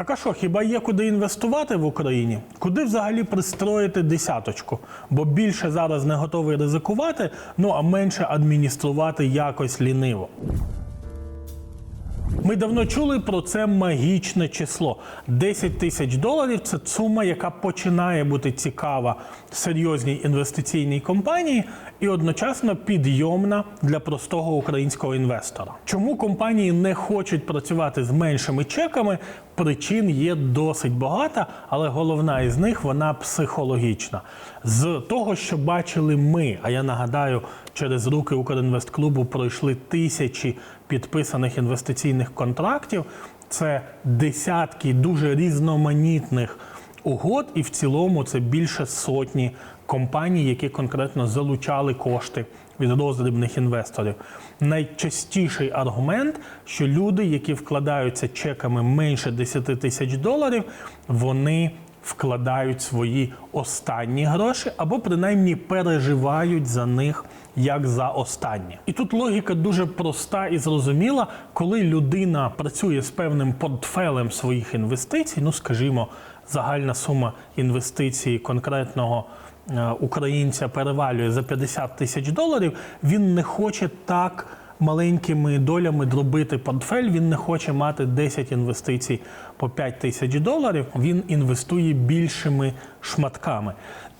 Так а що, хіба є куди інвестувати в Україні? Куди взагалі пристроїти десяточку? Бо більше зараз не готовий ризикувати, ну а менше адмініструвати якось ліниво. Ми давно чули про це магічне число. 10 тисяч доларів це сума, яка починає бути цікава серйозній інвестиційній компанії і одночасно підйомна для простого українського інвестора. Чому компанії не хочуть працювати з меншими чеками? Причин є досить багато, але головна із них вона психологічна. З того, що бачили ми, а я нагадаю, через руки Укрінвестклубу пройшли тисячі підписаних інвестиційних контрактів. Це десятки дуже різноманітних угод, і в цілому це більше сотні компаній, які конкретно залучали кошти від роздрібних інвесторів. Найчастіший аргумент, що люди, які вкладаються чеками менше 10 тисяч доларів, вони вкладають свої останні гроші або принаймні переживають за них як за останні. І тут логіка дуже проста і зрозуміла, коли людина працює з певним портфелем своїх інвестицій, ну скажімо, загальна сума інвестицій конкретного е, українця перевалює за 50 тисяч доларів, він не хоче так маленькими долями дробити портфель. Він не хоче мати 10 інвестицій по 5 тисяч доларів. Він інвестує більшими шматками.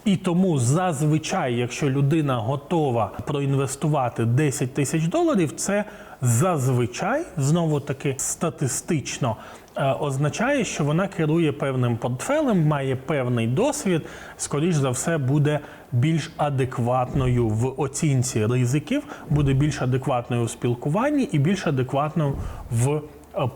І тому зазвичай, якщо людина готова проінвестувати 10 тисяч доларів, це зазвичай знову таки статистично е, означає, що вона керує певним портфелем, має певний досвід, скоріш за все, буде більш адекватною в оцінці ризиків, буде більш адекватною у спілкуванні і більш адекватною в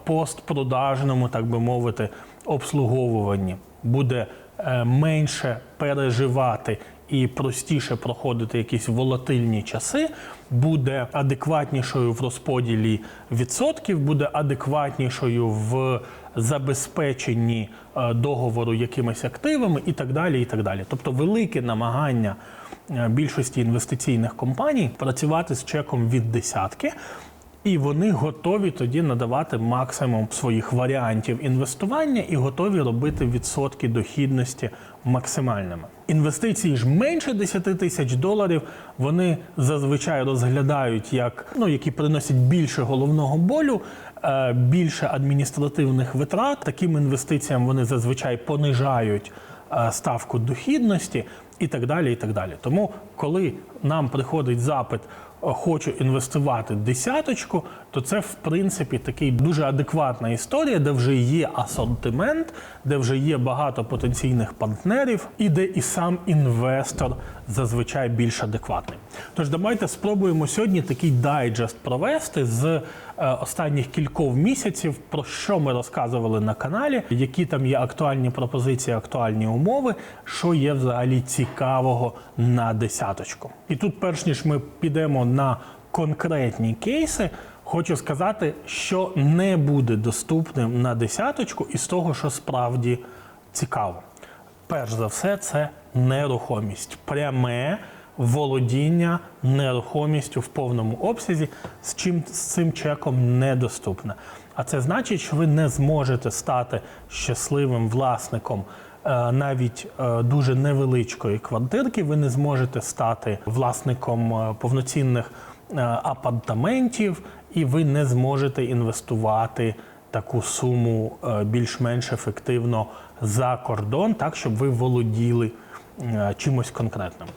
постпродажному, так би мовити, обслуговуванні. Буде е, менше переживати і простіше проходити якісь волатильні часи, буде адекватнішою в розподілі відсотків, буде адекватнішою в забезпеченні е, договору якимись активами і так далі. і так далі. Тобто велике намагання е, більшості інвестиційних компаній працювати з чеком від десятки. І вони готові тоді надавати максимум своїх варіантів інвестування і готові робити відсотки дохідності максимальними. Інвестиції ж менше 10 тисяч доларів вони зазвичай розглядають як ну які приносять більше головного болю, е, більше адміністративних витрат. Таким інвестиціям вони зазвичай понижають е, ставку дохідності і так далі. І так далі. Тому, коли нам приходить запит хочу інвестувати десяточку, то це в принципі такий дуже адекватна історія, де вже є асортимент, де вже є багато потенційних партнерів, і де і сам інвестор зазвичай більш адекватний. Тож давайте спробуємо сьогодні такий дайджест провести з останніх кількох місяців, про що ми розказували на каналі, які там є актуальні пропозиції, актуальні умови, що є взагалі цікавого на десяточку. І тут, перш ніж ми підемо на конкретні кейси, хочу сказати, що не буде доступним на десяточку із того, що справді цікаво. Перш за все, це нерухомість, пряме володіння нерухомістю в повному обсязі, з чим з цим чеком недоступне. А це значить, що ви не зможете стати щасливим власником е, навіть е, дуже невеличкої квартирки. Ви не зможете стати власником е, повноцінних апартаментів, і ви не зможете інвестувати таку суму більш-менш ефективно за кордон, так щоб ви володіли чимось конкретним.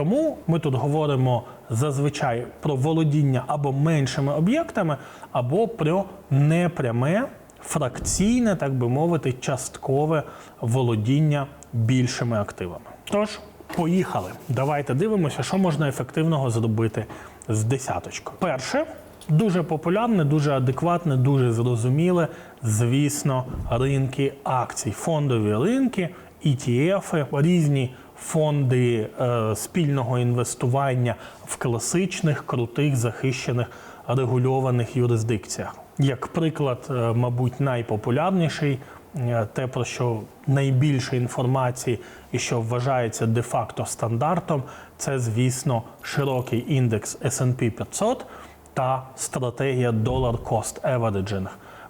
Тому ми тут говоримо зазвичай про володіння або меншими об'єктами, або про непряме, фракційне, так би мовити, часткове володіння більшими активами. Тож, поїхали. Давайте дивимося, що можна ефективного зробити з десяточкою. Перше. Дуже популярне, дуже адекватне, дуже зрозуміле, звісно, ринки акцій, фондові ринки, ETF, різні фонди е, спільного інвестування в класичних, крутих, захищених регульованих юрисдикціях. Як приклад, е, мабуть, найпопулярніший. е, Те, про що найбільше інформації і що вважається де-факто стандартом, це, звісно, широкий індекс S&P 500 та стратегія Dollar Cost Averaging,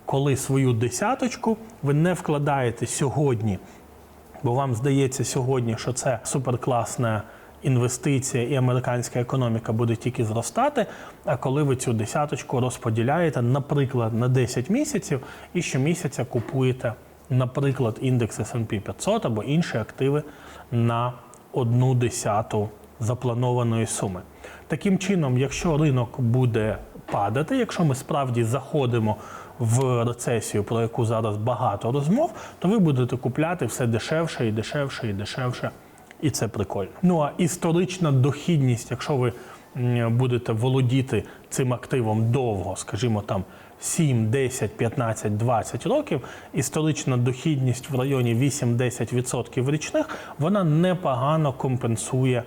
коли свою десяточку ви не вкладаєте сьогодні, бо вам здається сьогодні, що це суперкласна інвестиція і американська економіка буде тільки зростати. А коли ви цю десяточку розподіляєте, наприклад, на 10 місяців і щомісяця купуєте, наприклад, індекс S&P 500 або інші активи на одну десяту запланованої суми. Таким чином, якщо ринок буде падати, якщо ми справді заходимо в рецесію, про яку зараз багато розмов, то ви будете купляти все дешевше і дешевше і дешевше. І це прикольно. Ну а історична дохідність, якщо ви будете володіти цим активом довго, скажімо там 7, 10, 15, 20 років, історична дохідність в районі 8-10% річних, вона непогано компенсує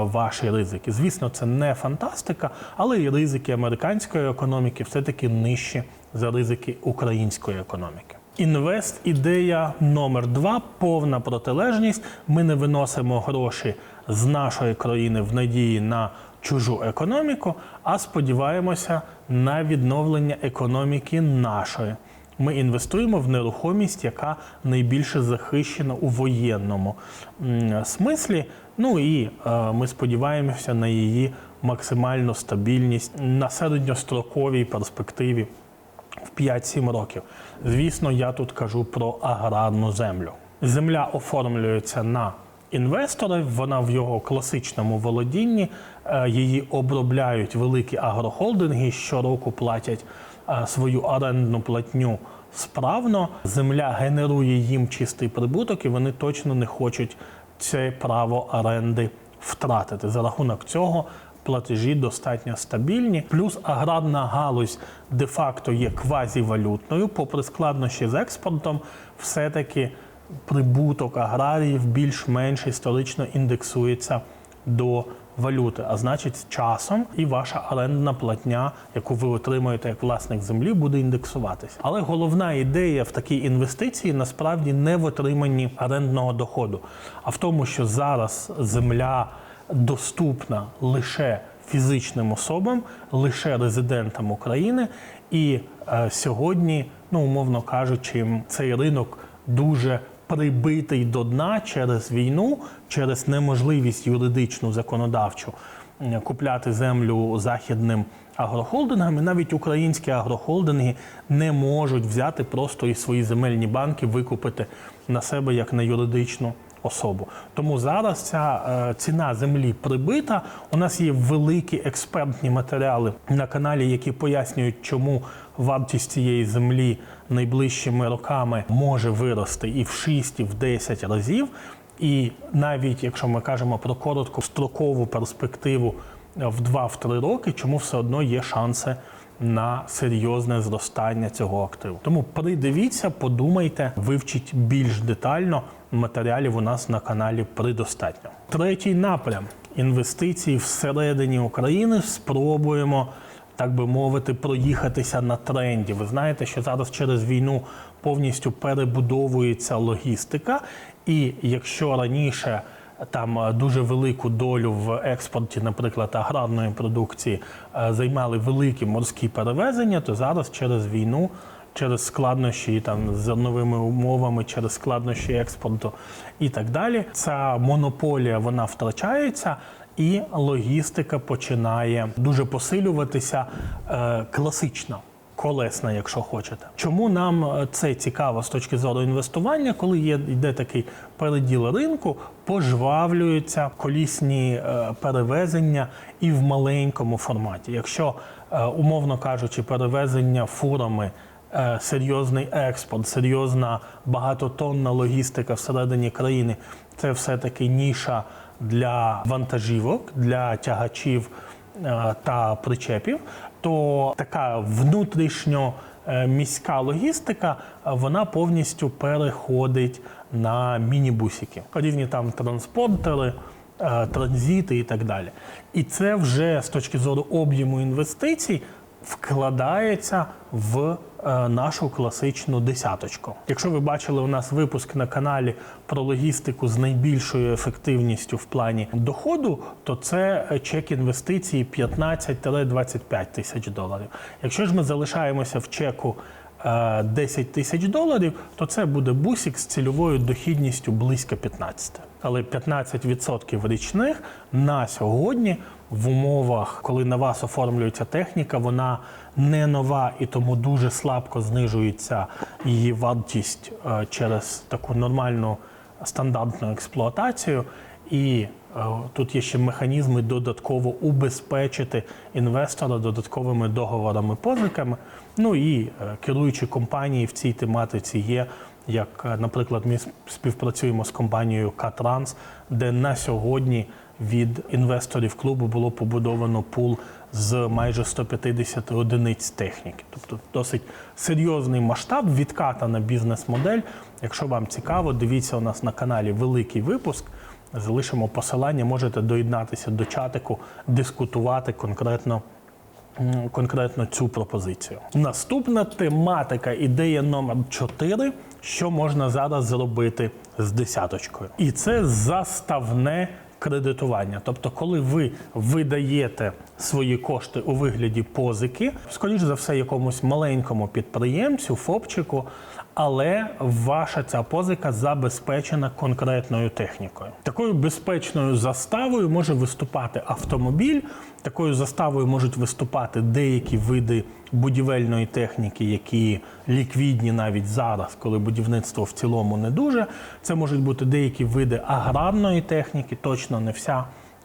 ваші ризики. Звісно, це не фантастика, але і ризики американської економіки все-таки нижчі за ризики української економіки. Інвест ідея номер два повна протилежність. Ми не виносимо гроші з нашої країни в надії на чужу економіку, а сподіваємося на відновлення економіки нашої. Ми інвестуємо в нерухомість, яка найбільше захищена у воєнному смислі. Ну і е, ми сподіваємося на її максимальну стабільність на середньостроковій перспективі в 5-7 років. Звісно, я тут кажу про аграрну землю. Земля оформлюється на інвестора, вона в його класичному володінні. Е, Її обробляють великі агрохолдинги, щороку платять е, свою орендну платню справно. Земля генерує їм чистий прибуток, і вони точно не хочуть це право оренди втратити. За рахунок цього платежі достатньо стабільні. Плюс аграрна галузь де-факто є квазівалютною, попри складнощі з експортом, все-таки прибуток аграріїв більш-менш історично індексується до валюти. А значить, часом і ваша орендна платня, яку ви отримуєте як власник землі, буде індексуватися. Але головна ідея в такій інвестиції насправді не в отриманні орендного доходу, а в тому, що зараз земля доступна лише фізичним особам, лише резидентам України. І е, сьогодні, ну умовно кажучи, цей ринок дуже прибитий до дна через війну, через неможливість юридичну законодавчу купляти землю західним агрохолдингам. І навіть українські агрохолдинги не можуть взяти просто і свої земельні банки викупити на себе як на юридичну особу. Тому зараз ця е, ціна землі прибита. У нас є великі експертні матеріали на каналі, які пояснюють, чому вартість цієї землі найближчими роками може вирости і в 6, і в 10 разів. І навіть якщо ми кажемо про короткострокову перспективу е, в 2-3 роки, чому все одно є шанси на серйозне зростання цього активу. Тому придивіться, подумайте, вивчіть більш детально. Матеріалів у нас на каналі предостатньо. Третій напрям інвестиції всередині України. Спробуємо, так би мовити, проїхатися на тренді. Ви знаєте, що зараз через війну повністю перебудовується логістика, і якщо раніше там е, дуже велику долю в експорті, наприклад, аграрної продукції е, займали великі морські перевезення, то зараз через війну, через складнощі там з зерновими умовами, через складнощі експорту і так далі, ця монополія вона втрачається. І логістика починає дуже посилюватися е, класично колесна, якщо хочете. Чому нам е, це цікаво з точки зору інвестування, коли є йде такий переділ ринку, пожвавлюються колісні е, перевезення і в маленькому форматі. Якщо, умовно кажучи, перевезення фурами. Серйозний експорт, серйозна багатотонна логістика всередині країни це все-таки ніша для вантажівок, для тягачів е, та причепів, то така внутрішньо е, міська логістика е, вона повністю переходить на мінібусики. Різні там транспортери, транзити і так далі. І це вже з точки зору об'єму інвестицій вкладається в е, нашу класичну десяточку. Якщо ви бачили у нас випуск на каналі про логістику з найбільшою ефективністю в плані доходу, то це е, чек інвестиції 15-25 тисяч доларів. Якщо ж ми залишаємося в чеку е, 10 тисяч доларів, то це буде бусик з цільовою дохідністю близько 15. Але 15% річних на сьогодні в умовах, коли на вас оформлюється техніка, вона не нова і тому дуже слабко знижується її вартість е, через таку нормальну стандартну експлуатацію. І е, тут є ще механізми додатково убезпечити інвестора додатковими договорами позиками. Ну і е, керуючі компанії в цій тематиці є. Як, наприклад, ми співпрацюємо з компанією Катранс, де на сьогодні від інвесторів клубу було побудовано пул з майже 150 одиниць техніки. Тобто досить серйозний масштаб, відкатана бізнес-модель. Якщо вам цікаво, дивіться у нас на каналі великий випуск. Залишимо посилання, можете доєднатися до чатику, дискутувати конкретно конкретно цю пропозицію. Наступна тематика, ідея номер 4, що можна зараз зробити з десяточкою. І це заставне кредитування. Тобто, коли ви видаєте свої кошти у вигляді позики, скоріш за все, якомусь маленькому підприємцю, ФОПчику, але ваша ця позика забезпечена конкретною технікою. Такою безпечною заставою може виступати автомобіль. Такою заставою можуть виступати деякі види будівельної техніки, які ліквідні навіть зараз, коли будівництво в цілому не дуже. Це можуть бути деякі види аграрної техніки, точно не вся.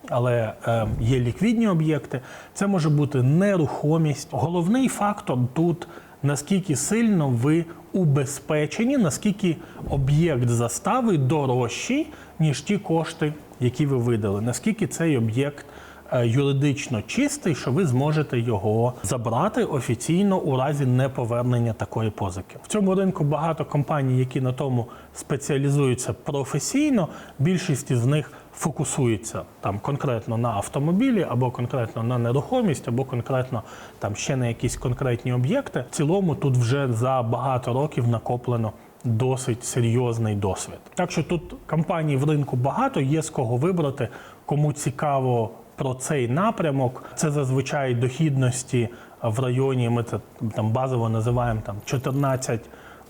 Але е, є ліквідні об'єкти, це може бути нерухомість. Головний фактор тут наскільки сильно ви убезпечені, наскільки об'єкт застави дорожчий, ніж ті кошти, які ви видали, наскільки цей об'єкт е, юридично чистий, що ви зможете його забрати офіційно у разі неповернення такої позики. В цьому ринку багато компаній, які на тому спеціалізуються професійно. Більшість із них фокусується там конкретно на автомобілі, або конкретно на нерухомість, або конкретно там ще на якісь конкретні об'єкти. В цілому тут вже за багато років накоплено досить серйозний досвід. Так що тут компаній в ринку багато, є з кого вибрати, кому цікаво про цей напрямок. Це зазвичай дохідності в районі. Ми це там базово називаємо там 14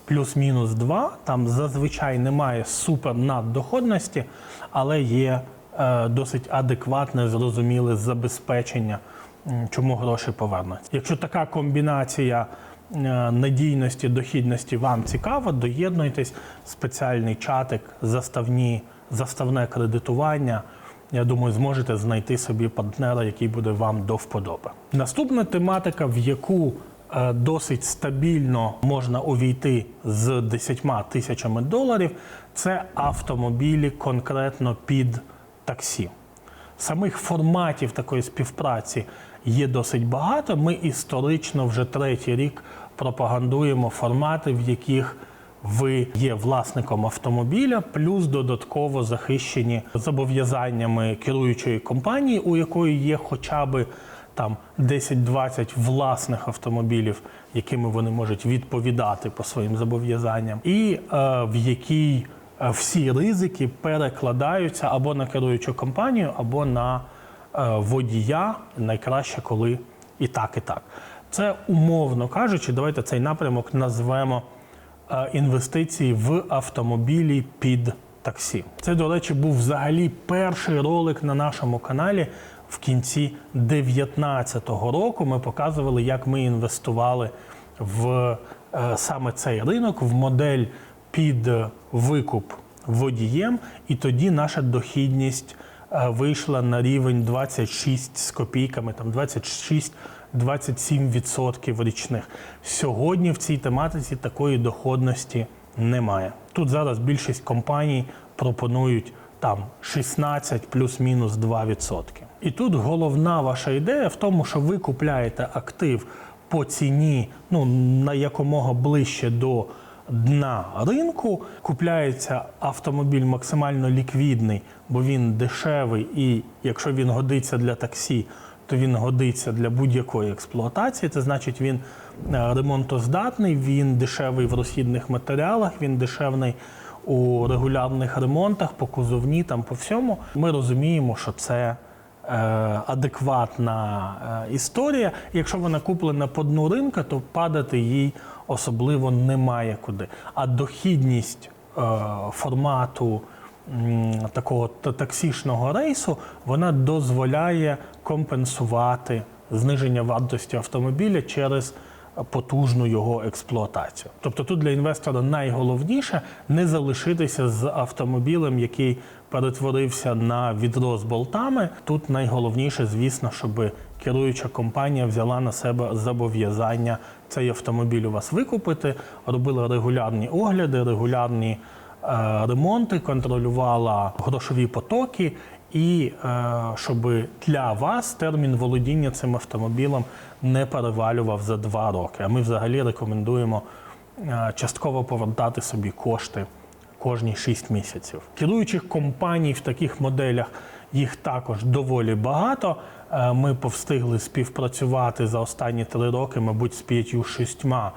плюс-мінус 2. Там зазвичай немає супер наддоходності, але є е, досить адекватне, зрозуміле забезпечення, чому гроші повернуться. Якщо така комбінація е, надійності, дохідності вам цікава, доєднуйтесь, спеціальний чатик, заставні, заставне кредитування. Я думаю, зможете знайти собі партнера, який буде вам до вподоби. Наступна тематика, в яку досить стабільно можна увійти з 10 тисячами доларів, це автомобілі конкретно під таксі. Самих форматів такої співпраці є досить багато. Ми історично вже третій рік пропагандуємо формати, в яких ви є власником автомобіля, плюс додатково захищені зобов'язаннями керуючої компанії, у якої є хоча б там 10-20 власних автомобілів, якими вони можуть відповідати по своїм зобов'язанням, і е, в якій е, всі ризики перекладаються або на керуючу компанію, або на е, водія. Найкраще, коли і так, і так. Це умовно кажучи, давайте цей напрямок назвемо е, інвестиції в автомобілі під таксі. Це, до речі, був взагалі перший ролик на нашому каналі. В кінці 2019 року ми показували, як ми інвестували в е, саме цей ринок, в модель під е, викуп водієм, і тоді наша дохідність е, вийшла на рівень 26 з копійками, там 26 27% річних. Сьогодні в цій тематиці такої доходності немає. Тут зараз більшість компаній пропонують там 16 плюс-мінус 2%. І тут головна ваша ідея в тому, що ви купляєте актив по ціні ну, на якомога ближче до дна ринку. Купляється автомобіль максимально ліквідний, бо він дешевий, і якщо він годиться для таксі, то він годиться для будь-якої експлуатації. Це значить, він е, ремонтоздатний, він дешевий в розхідних матеріалах, він дешевний у регулярних ремонтах, по кузовні, там по всьому. Ми розуміємо, що це е, адекватна е, історія. Якщо вона куплена по дну ринка, то падати їй особливо немає куди. А дохідність е, формату такого таксішного рейсу вона дозволяє компенсувати зниження вартості автомобіля через потужну його експлуатацію. Тобто тут для інвестора найголовніше не залишитися з автомобілем, який перетворився на відро з болтами. Тут найголовніше, звісно, щоб керуюча компанія взяла на себе зобов'язання цей автомобіль у вас викупити, робила регулярні огляди, регулярні е, ремонти, контролювала грошові потоки. І е, щоб для вас термін володіння цим автомобілем не перевалював за два роки. А ми взагалі рекомендуємо е, частково повертати собі кошти кожні 6 місяців. Керуючих компаній в таких моделях їх також доволі багато. Е, Ми повстигли співпрацювати за останні три роки, мабуть, з п'ятью-шістьма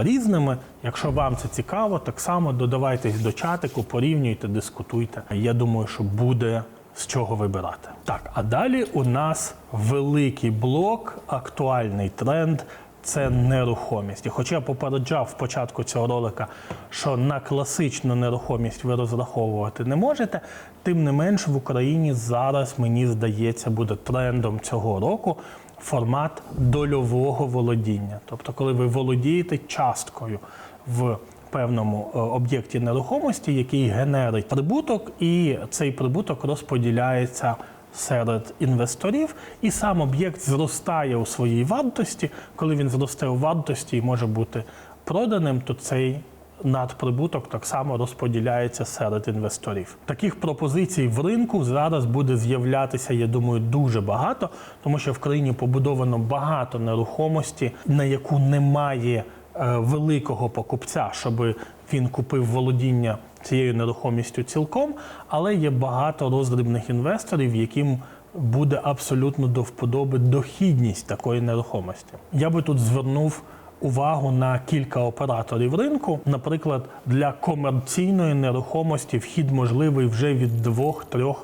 різними. Якщо вам це цікаво, так само додавайтесь до чатику, порівнюйте, дискутуйте. Я думаю, що буде з чого вибирати. Так, а далі у нас великий блок, актуальний тренд. Це нерухомість. І хоча я попереджав в початку цього ролика, що на класичну нерухомість ви розраховувати не можете, тим не менш в Україні зараз, мені здається, буде трендом цього року формат дольового володіння. Тобто, коли ви володієте часткою в певному е, об'єкті нерухомості, який генерить прибуток, і цей прибуток розподіляється серед інвесторів, і сам об'єкт зростає у своїй вартості. Коли він зросте у вартості і може бути проданим, то цей надприбуток так само розподіляється серед інвесторів. Таких пропозицій в ринку зараз буде з'являтися, я думаю, дуже багато, тому що в країні побудовано багато нерухомості, на яку немає великого покупця, щоб він купив володіння цією нерухомістю цілком, але є багато роздрібних інвесторів, яким буде абсолютно до вподоби дохідність такої нерухомості. Я би тут звернув увагу на кілька операторів ринку. Наприклад, для комерційної нерухомості вхід можливий вже від 2-3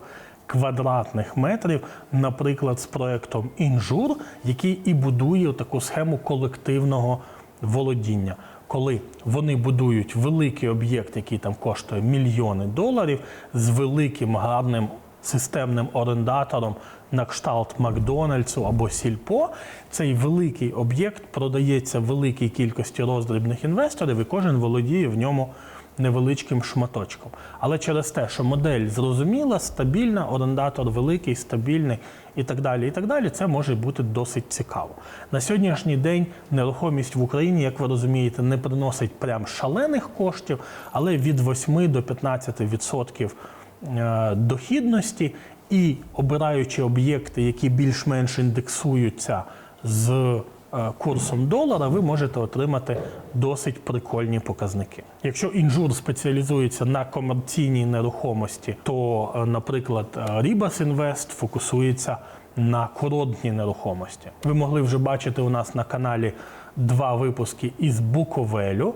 квадратних метрів, наприклад, з проектом Інжур, який і будує таку схему колективного володіння. Коли вони будують великий об'єкт, який там коштує мільйони доларів, з великим гарним системним орендатором на кшталт Макдональдсу або Сільпо, цей великий об'єкт продається великій кількості роздрібних інвесторів, і кожен володіє в ньому невеличким шматочком. Але через те, що модель зрозуміла, стабільна, орендатор великий, стабільний і так далі, і так далі, це може бути досить цікаво. На сьогоднішній день нерухомість в Україні, як ви розумієте, не приносить прям шалених коштів, але від 8 до 15 відсотків е, дохідності і обираючи об'єкти, які більш-менш індексуються з курсом долара, ви можете отримати досить прикольні показники. Якщо інжур спеціалізується на комерційній нерухомості, то, е, наприклад, е, Ribas Invest фокусується на курортній нерухомості. Ви могли вже бачити у нас на каналі два випуски із Буковелю.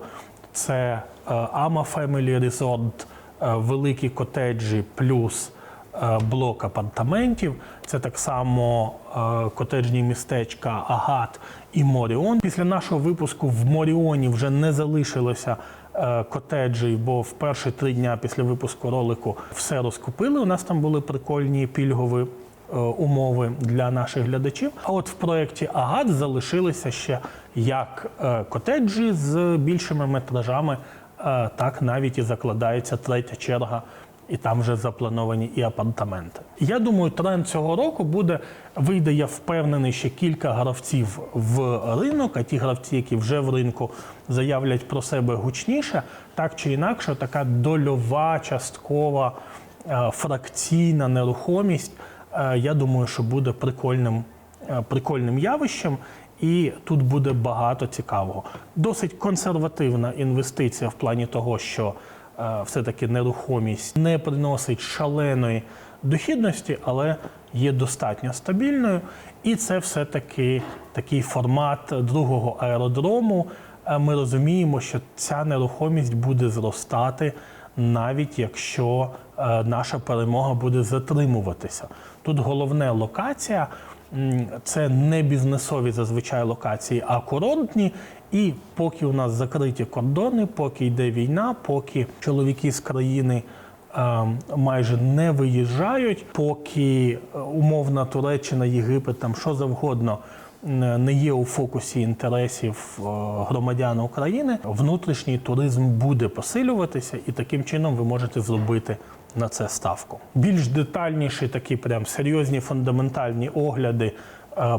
Це е, Ama Family Resort, е, великі котеджі плюс е, блок апартаментів. Це так само е, котеджні містечка Агат і Моріон. Після нашого випуску в Моріоні вже не залишилося е, котеджі, бо в перші три дня після випуску ролику все розкупили. У нас там були прикольні пільгові е, умови для наших глядачів. А от в проєкті Агат залишилися ще як е, котеджі з більшими метражами, так навіть і закладається третя черга. І там вже заплановані і апартаменти. Я думаю, тренд цього року буде вийде. Я впевнений, ще кілька гравців в ринок. А ті гравці, які вже в ринку заявлять про себе гучніше, так чи інакше, така дольова, часткова, е, фракційна нерухомість. е, Я думаю, що буде прикольним, е, прикольним явищем. І тут буде багато цікавого. Досить консервативна інвестиція в плані того, що все-таки нерухомість не приносить шаленої дохідності, але є достатньо стабільною. І це все-таки такий формат другого аеродрому. Е, Ми розуміємо, що ця нерухомість буде зростати навіть якщо е, наша перемога буде затримуватися. Тут головне локація. Це не бізнесові зазвичай локації, а курортні. І поки у нас закриті кордони, поки йде війна, поки чоловіки з країни е, майже не виїжджають, поки е, умовна Туреччина, Єгипет, там що завгодно не є у фокусі інтересів е, громадян України, внутрішній туризм буде посилюватися, і таким чином ви можете зробити на це ставку. Більш детальніші, такі прям серйозні фундаментальні огляди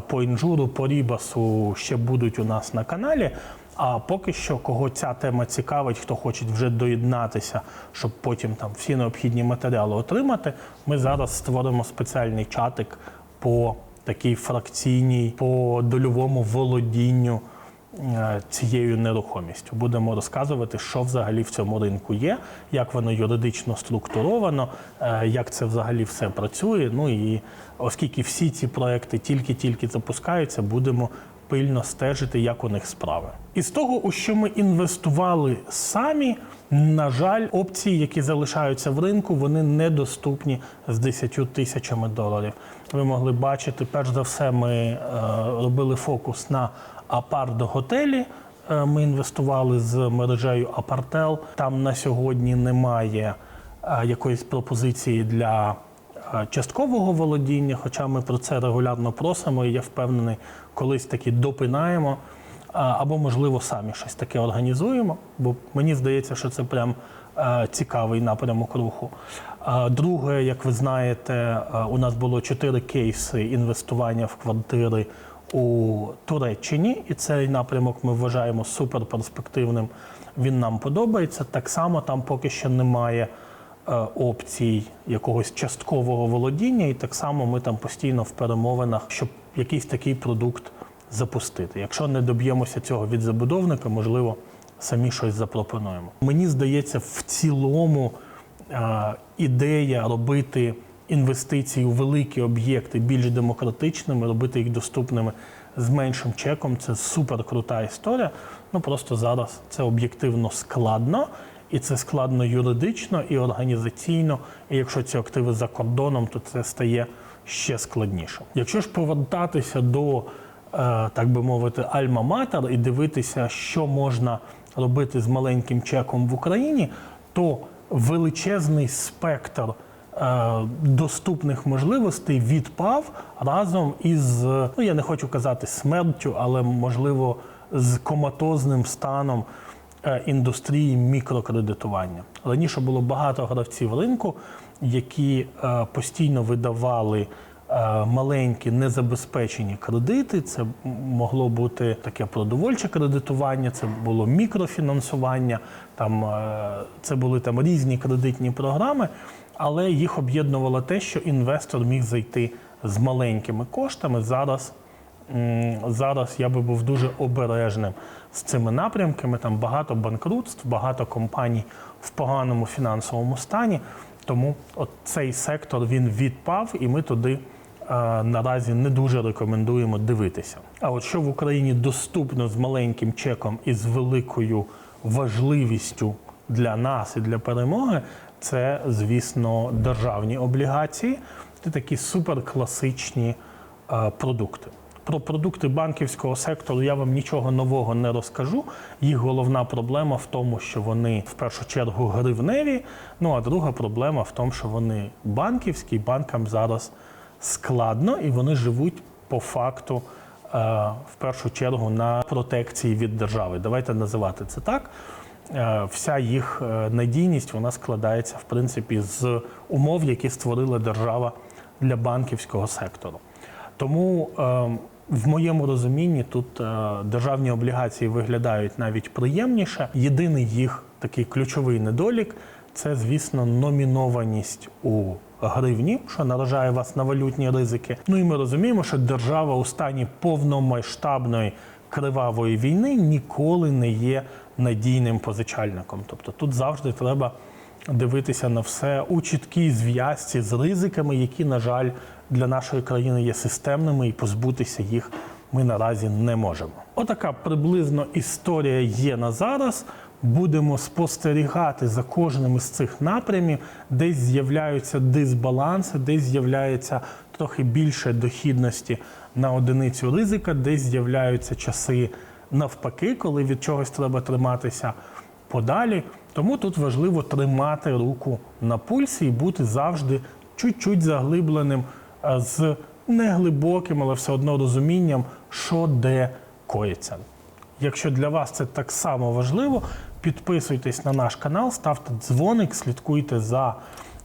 по інжуру, по рібасу ще будуть у нас на каналі. А поки що, кого ця тема цікавить, хто хоче вже доєднатися, щоб потім там всі необхідні матеріали отримати, ми зараз створимо спеціальний чатик по такій фракційній, по дольовому володінню е, цією нерухомістю. Будемо розказувати, що взагалі в цьому ринку є, як воно юридично структуровано, е, як це взагалі все працює. Ну і оскільки всі ці проекти тільки-тільки запускаються, будемо пильно стежити, як у них справи. Із того, у що ми інвестували самі, на жаль, опції, які залишаються в ринку, вони недоступні з 10 тисячами доларів. Ви могли бачити, перш за все, ми е, робили фокус на апарт-готелі. Е, Ми інвестували з мережею Апартел. Там на сьогодні немає е, якоїсь пропозиції для е, часткового володіння, хоча ми про це регулярно просимо, і я впевнений, колись таки допинаємо. Або, можливо, самі щось таке організуємо, бо мені здається, що це прям цікавий напрямок руху. Друге, як ви знаєте, у нас було чотири кейси інвестування в квартири у Туреччині, і цей напрямок ми вважаємо суперперспективним. Він нам подобається. Так само там поки що немає е, опцій якогось часткового володіння, і так само ми там постійно в перемовинах, щоб якийсь такий продукт запустити. Якщо не доб'ємося цього від забудовника, можливо, самі щось запропонуємо. Мені здається, в цілому е, ідея робити інвестиції у великі об'єкти більш демократичними, робити їх доступними з меншим чеком це супер крута історія. Ну просто зараз це об'єктивно складно. І це складно юридично і організаційно. І якщо ці активи за кордоном, то це стає ще складніше. Якщо ж повертатися до, е, так би мовити, альма-матер і дивитися, що можна робити з маленьким чеком в Україні, то величезний спектр доступних можливостей відпав разом із, ну я не хочу казати смертю, але можливо з коматозним станом е, індустрії мікрокредитування. Раніше було багато гравців ринку, які е, постійно видавали е, маленькі незабезпечені кредити. Це могло бути таке продовольче кредитування, це було мікрофінансування, там е, це були там різні кредитні програми, але їх об'єднувало те, що інвестор міг зайти з маленькими коштами. Зараз Зараз я би був дуже обережним з цими напрямками. Там багато банкрутств, багато компаній в поганому фінансовому стані. Тому от цей сектор він відпав, і ми туди е, наразі не дуже рекомендуємо дивитися. А от що в Україні доступно з маленьким чеком і з великою важливістю для нас і для перемоги, це, звісно, державні облігації. Це такі суперкласичні е, продукти. Про продукти банківського сектору я вам нічого нового не розкажу. Їх головна проблема в тому, що вони в першу чергу гривневі. Ну а друга проблема в тому, що вони банківські, банкам зараз складно, і вони живуть по факту е, в першу чергу на протекції від держави. Давайте називати це так. Е, Вся їх е, надійність вона складається в принципі з умов, які створила держава для банківського сектору. Тому в моєму розумінні тут державні облігації виглядають навіть приємніше. Єдиний їх такий ключовий недолік це, звісно, номінованість у гривні, що наражає вас на валютні ризики. Ну і ми розуміємо, що держава у стані повномасштабної кривавої війни ніколи не є надійним позичальником. Тобто тут завжди треба дивитися на все у чіткій зв'язці з ризиками, які, на жаль, для нашої країни є системними, і позбутися їх ми наразі не можемо. Отака приблизно історія є на зараз. Будемо спостерігати за кожним із цих напрямів, десь з'являються дисбаланси, десь з'являється трохи більше дохідності на одиницю ризика, десь з'являються часи навпаки, коли від чогось треба триматися подалі. Тому тут важливо тримати руку на пульсі і бути завжди чуть-чуть заглибленим е, з неглибоким, але все одно розумінням, що де коїться. Якщо для вас це так само важливо, підписуйтесь на наш канал, ставте дзвоник, слідкуйте за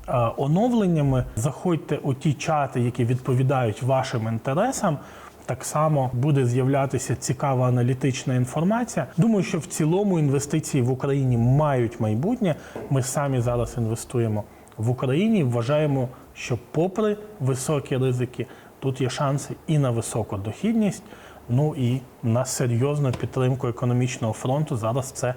е, оновленнями, заходьте у ті чати, які відповідають вашим інтересам. Так само буде з'являтися цікава аналітична інформація. Думаю, що в цілому інвестиції в Україні мають майбутнє. Ми самі зараз інвестуємо в Україні. Вважаємо, що попри високі ризики, тут є шанси і на високу дохідність, ну і на серйозну підтримку економічного фронту. Зараз це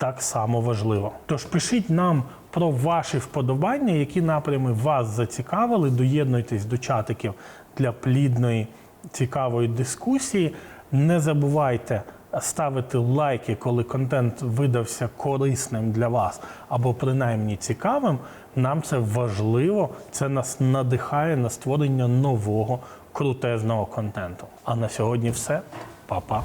так само важливо. Тож пишіть нам про ваші вподобання, які напрями вас зацікавили. Доєднуйтесь до чатиків для плідної цікавої дискусії. Не забувайте ставити лайки, коли контент видався корисним для вас або принаймні цікавим. Нам це важливо, це нас надихає на створення нового крутезного контенту. А на сьогодні все. Па-па.